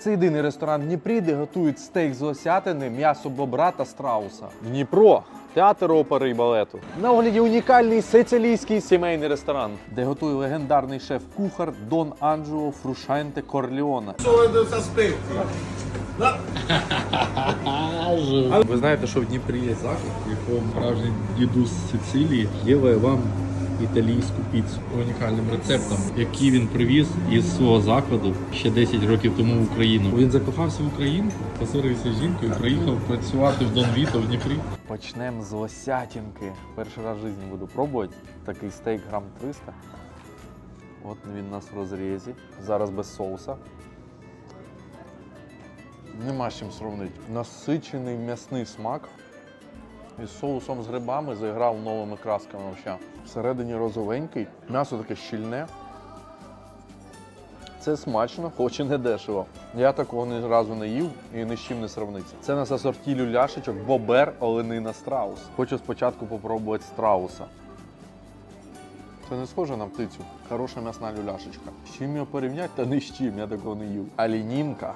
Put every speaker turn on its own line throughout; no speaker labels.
Це єдиний ресторан в Дніпрі, де готують стейк з осятини, м'ясо бобра та страуса. Дніпро. Театр опери і балету. На огляді унікальний сицилійський сімейний ресторан, де готує легендарний шеф-кухар Дон Анджело Фрушанте Корліона. Ви знаєте, що в Дніпрі є заклад?
в якому справжній дідусь з Сицилії ділає вам італійську піцу унікальним рецептом, який він привіз із свого закладу ще 10 років тому в Україну. Він закохався в Українку, посварився з жінкою, приїхав працювати в Дон Віто в Дніпрі.
Почнемо з осятинки. Перший раз в житті буду пробувати. Такий стейк грам 300. От він у нас в розрізі. Зараз без соуса. Нема з чим сравнити. Насичений м'ясний смак. Із соусом з грибами заіграв новими красками. Взагалі. Всередині розовенький, м'ясо таке щільне. Це смачно, хоч і не дешево. Я такого ні разу не їв і ні з чим не сравниться. Це на асорті люляшечок, бобер, оленина, страус. Хочу спочатку попробувати страуса. Це не схоже на птицю. Хороша м'ясна люляшечка. З чим його порівняти, та ні з чим, я такого не їв. Алінінка.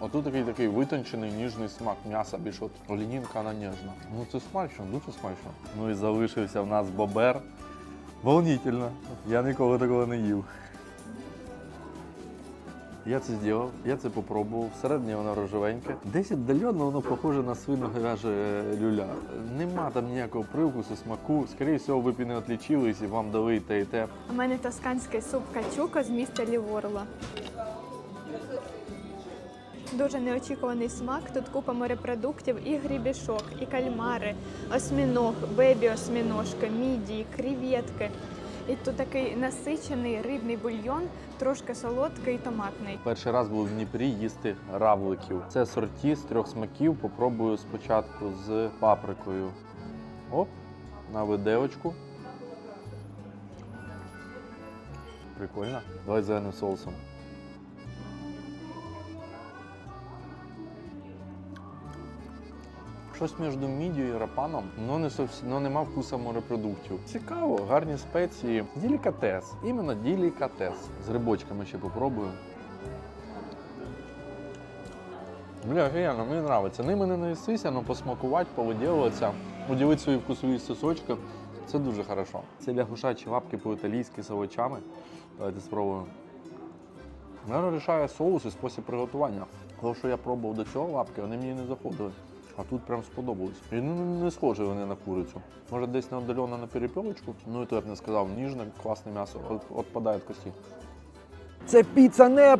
Отут такий такий витончений ніжний смак м'яса. Більш от олінінка, вона ніжна. Ну це смачно, дуже смачно. Ну і залишився в нас бобер. Волнительно. Я ніколи такого не їв. Я це зробив, я це попробував. Всередині воно рожевеньке. Десь віддалено воно похоже на свино-говяже люля. Нема там ніякого привкусу, смаку. Скоріше всього, ви б і не отлічились і вам дали і те, і те.
У мене тосканський суп качука з міста Ліворло. Дуже неочікуваний смак. Тут купа морепродуктів і грібішок, і кальмари, осьміног, бебі осьміножка, мідії, креветки. І тут такий насичений рибний бульйон, трошки солодкий і томатний.
Перший раз був в Дніпрі їсти равликів. Це сорті з трьох смаків. Попробую спочатку з паприкою. Оп, на виделочку. Прикольно. Давай зеленим соусом. Щось між мідією і рапаном, але не совсі, но нема вкуса морепродуктів. Цікаво, гарні спеції. Делікатес. Іменно делікатес. З грибочками ще попробую. Бля, офігенно, мені подобається. Ними не наїстися, але посмакувати, повиділуватися, уділити свої вкусові сосочки. Це дуже хорошо. Це лягушачі лапки по-італійськи з овочами. Давайте спробуємо. Мене рішає соус і спосіб приготування. Тому що я пробував до цього лапки, вони мені не заходили. А тут прям сподобалось. І ну, не схожі вони на курицю. Може десь не на перепілочку. Ну і то я б не сказав, ніжне, класне м'ясо, от, отпадає від кості. Це піца не